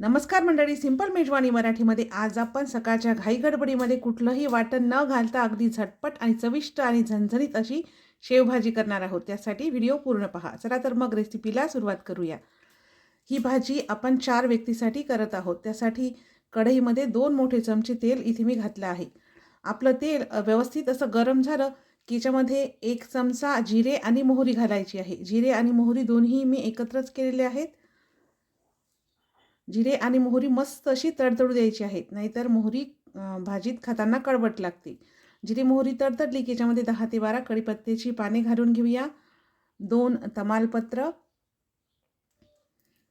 नमस्कार मंडळी सिंपल मेजवानी मराठीमध्ये आज आपण सकाळच्या घाईगडबडीमध्ये कुठलंही वाटण न घालता अगदी झटपट आणि चविष्ट आणि झणझणीत अशी शेवभाजी करणार आहोत. त्यासाठी व्हिडिओ पूर्ण पहा. चला तर मग रेसिपीला सुरुवात करूया. ही भाजी आपण चार व्यक्तीसाठी करत आहोत. त्यासाठी कढईमध्ये दोन मोठे चमचे तेल इथे मी घातलं आहे. आपलं तेल व्यवस्थित असं गरम झालं की याच्यामध्ये एक चमचा जिरे आणि मोहरी घालायची आहे. जिरे आणि मोहरी दोन्ही मी एकत्रच केलेले आहेत. जिरे आणि मोहरी मस्त अशी तडतडू द्यायची आहेत. नाहीतर मोहरी भाजीत खाताना कडबट लागते. जिरे मोहरी तडतडली की याच्यामध्ये दहा ते बारा कढीपत्त्याची पाने घालून घेऊया. दोन तमालपत्र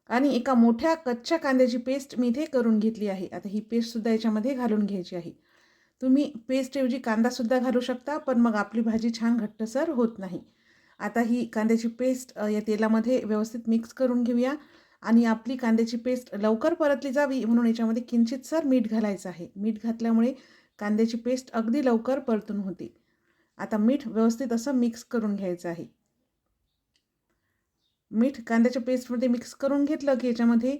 आणि एका मोठ्या कच्च्या कांद्याची पेस्ट मी इथे करून घेतली आहे. आता ही पेस्टसुद्धा याच्यामध्ये घालून घ्यायची आहे. तुम्ही पेस्टऐवजी कांदासुद्धा घालू शकता पण मग आपली भाजी छान घट्टसर होत नाही. आता ही कांद्याची पेस्ट या तेलामध्ये व्यवस्थित मिक्स करून घेऊया. आणि आपली कांद्याची पेस्ट लवकर परतली जावी म्हणून याच्यामध्ये किंचितसर मीठ घालायचं आहे. मीठ घातल्यामुळे कांद्याची पेस्ट अगदी लवकर परतून होते. आता मीठ व्यवस्थित असं मिक्स करून घ्यायचं आहे. मीठ कांद्याच्या पेस्टमध्ये मिक्स करून घेतलं की याच्यामध्ये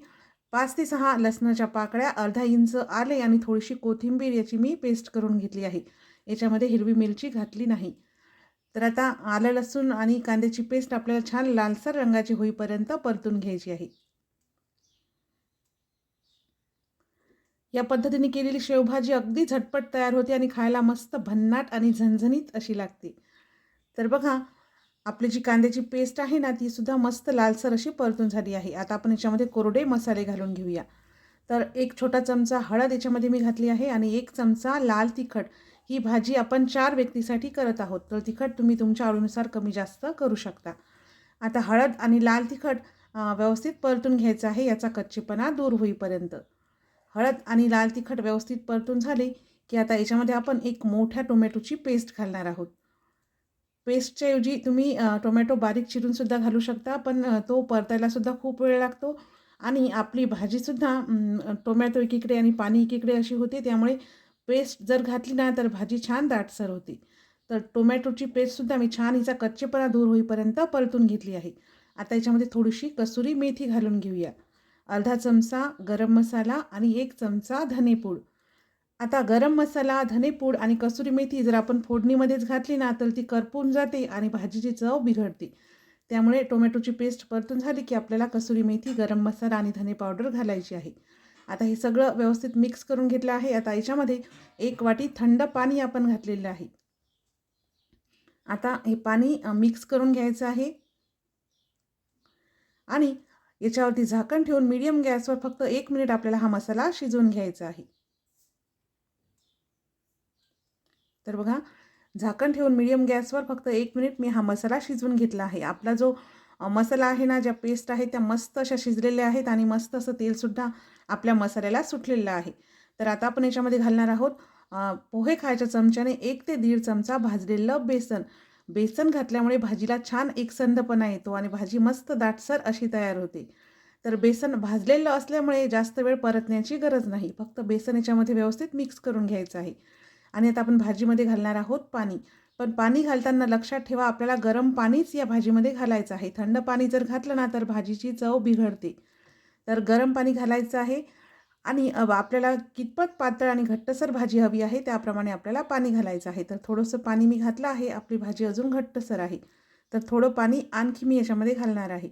पाच ते सहा लसणाच्या पाकळ्या अर्धा इंच आले आणि थोडीशी कोथिंबीर याची मी पेस्ट करून घेतली आहे. याच्यामध्ये हिरवी मिरची घातली नाही. तर आता आलं लसूण आणि कांद्याची पेस्ट आपल्याला छान लालसर रंगाची होईपर्यंत परतून घ्यायची आहे. या पद्धतीने केलेली शेवभाजी अगदी झटपट तयार होते आणि खायला मस्त भन्नाट आणि झणझणीत अशी लागते. तर बघा आपली जी कांद्याची पेस्ट आहे ना ती सुद्धा मस्त लालसर अशी परतून झाली आहे. आता आपण याच्यामध्ये कोरडे मसाले घालून घेऊया. तर एक छोटा चमचा हळद याच्यामध्ये मी घातली आहे आणि एक चमचा लाल तिखट. ही भाजी आपण चार व्यक्तीसाठी करत आहोत. तर तिखट तुम्ही तुमच्या आवडीनुसार कमी जास्त करू शकता. आता हळद आणि लाल तिखट व्यवस्थित परतून घ्यायचं आहे याचा कच्चेपणा दूर होईपर्यंत. हळद आणि लाल तिखट व्यवस्थित परतून झाले की आता याच्यामध्ये आपण एक मोठ्या टोमॅटोची पेस्ट घालणार आहोत. पेस्टच्याऐवजी तुम्ही टोमॅटो बारीक चिरूनसुद्धा घालू शकता पण तो परतायलासुद्धा खूप वेळ लागतो आणि आपली भाजीसुद्धा टोमॅटो एकीकडे आणि पाणी एकीकडे अशी होते त्यामुळे पेस्ट जर घातली ना तर भाजी छान दाटसर होते. तर टोमॅटोची पेस्टसुद्धा मी छान हिचा कच्चेपणा दूर होईपर्यंत परतून घेतली आहे. आता याच्यामध्ये थोडीशी कसुरी मेथी घालून घेऊया. अर्धा चमचा गरम मसाला आणि एक चमचा धनेपूड. आता गरम मसाला धनेपूड आणि कसुरी मेथी जर आपण फोडणीमध्येच घातली ना तर ती करपून जाते आणि भाजीची चव बिघडते. त्यामुळे टोमॅटोची पेस्ट परतून झाली की आपल्याला कसुरी मेथी गरम मसाला आणि धने पावडर घालायची आहे. आता हे सगळं व्यवस्थित मिक्स करून घेतलं आहे. आता याच्यामध्ये एक वाटी थंड पाणी आपण घातलेलं आहे. आता हे पाणी मिक्स करून घ्यायचं आहे. आणि याच्यावरती झाकण ठेवून मीडियम गॅसवर फक्त एक मिनिट आपल्याला हा मसाला शिजवून घ्यायचा आहे. तर बघा झाकण ठेवून मीडियम गॅसवर फक्त एक मिनिट मी हा मसाला शिजवून घेतला आहे. आपला जो मसाला आहे ना ज्या पेस्ट आहे त्या मस्त अशा शिजलेल्या आहेत आणि मस्त असं तेलसुद्धा आपल्या मसाल्याला सुटलेलं आहे. तर आता आपण याच्यामध्ये घालणार आहोत पोहे खायच्या चमच्याने एक ते दीड चमचा भाजलेलं बेसन. बेसन घातल्यामुळे भाजीला छान एकसंधपणा येतो आणि भाजी मस्त दाटसर अशी तयार होते. तर बेसन भाजलेलं असल्यामुळे जास्त वेळ परतण्याची गरज नाही. फक्त बेसन याच्यामध्ये व्यवस्थित मिक्स करून घ्यायचं आहे. आणि आता आपण भाजीमध्ये घालणार आहोत पाणी. पण पाणी घालताना लक्षात ठेवा आपल्याला गरम पाणीच या भाजीमध्ये घालायचं आहे. थंड पाणी जर घातलं ना तर भाजीची चव बिघडते. तर गरम पाणी घालायचं आहे. आणि आपल्याला कितपत पातळ आणि घट्टसर भाजी हवी आहे त्याप्रमाणे आपल्याला पाणी घालायचं आहे. तर थोडंसं पाणी मी घातलं आहे आपली भाजी अजून घट्टसर आहे. तर थोडं पाणी आणखी मी याच्यामध्ये घालणार आहे.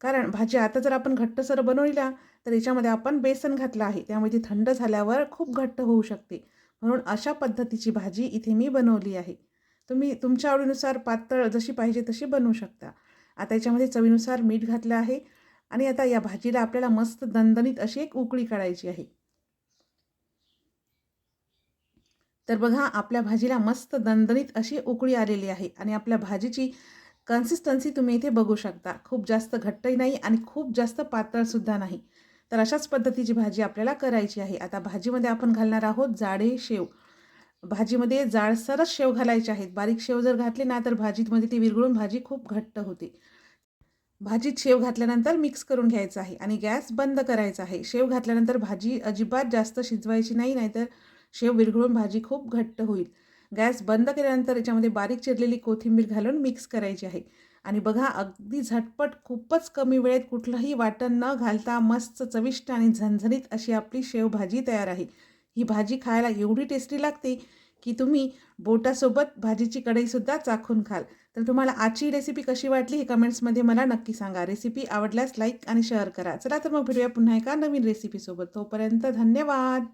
कारण भाजी आता जर आपण घट्टसर बनवलीला तर याच्यामध्ये आपण बेसन घातलं आहे. त्यामुळे ती थंड झाल्यावर खूप घट्ट होऊ शकते. म्हणून अशा पद्धतीची भाजी इथे मी बनवली आहे. तुम्ही तुमच्या आवडीनुसार पातळ जशी पाहिजे तशी बनवू शकता. आता याच्यामध्ये चवीनुसार मीठ घातलं आहे. आणि आता या भाजीला आपल्याला मस्त दणदणीत अशी एक उकळी काढायची आहे. तर बघा आपल्या भाजीला मस्त दणदणीत अशी उकळी आलेली आहे आणि आपल्या भाजीची कन्सिस्टन्सी तुम्ही इथे बघू शकता. खूप जास्त घट्टही नाही आणि खूप जास्त पातळसुद्धा नाही. तर अशाच पद्धतीची भाजी आपल्याला करायची आहे. आता भाजीमध्ये आपण घालणार आहोत जाडे शेव. भाजीमध्ये जाडसरच शेव घालायचे आहेत. बारीक शेव जर घातले ना तर भाजीमध्ये ती विरघळून भाजी खूप घट्ट होते. भाजीत शेव घातल्यानंतर मिक्स करून घ्यायचं आहे आणि गॅस बंद करायचा आहे. शेव घातल्यानंतर भाजी अजिबात जास्त शिजवायची नाही नाहीतर शेव विरघळून भाजी खूप घट्ट होईल. गॅस बंद केल्यानंतर याच्यामध्ये बारीक चिरलेली कोथिंबीर घालून मिक्स करायची आहे. आणि बघा अगदी झटपट खूपच कमी वेळेत कुठलंही वाटण न घालता मस्त चविष्ट आणि झणझणीत अशी आपली शेवभाजी तयार आहे. ही भाजी खायला एवढी टेस्टी लागते की तुम्ही बोटासोबत भाजीची कढईसुद्धा चाखून खाल. तर तुम्हाला आजची रेसिपी कशी वाटली हे कमेंट्समध्ये मला नक्की सांगा. रेसिपी आवडल्यास लाईक आणि शेअर करा. चला तर मग भेटूया पुन्हा एका नवीन रेसिपीसोबत तोपर्यंत धन्यवाद!